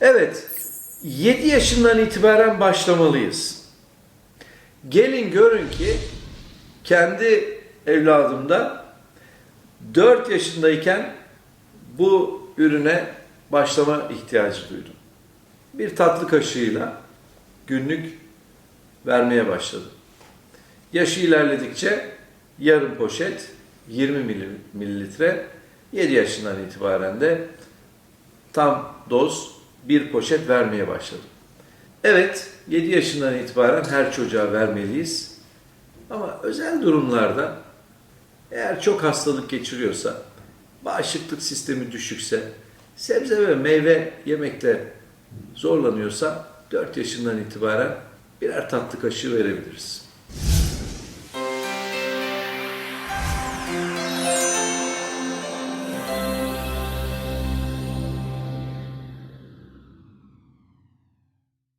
Evet, 7 yaşından itibaren başlamalıyız. Gelin görün ki kendi evladımda 4 yaşındayken bu ürüne başlama ihtiyacı duydum. Bir tatlı kaşığıyla günlük vermeye başladım. Yaşı ilerledikçe yarım poşet 20 mili- mililitre 7 yaşından itibaren de tam doz bir poşet vermeye başladım. Evet 7 yaşından itibaren her çocuğa vermeliyiz. Ama özel durumlarda eğer çok hastalık geçiriyorsa, bağışıklık sistemi düşükse, sebze ve meyve yemekte zorlanıyorsa 4 yaşından itibaren birer tatlı kaşığı verebiliriz.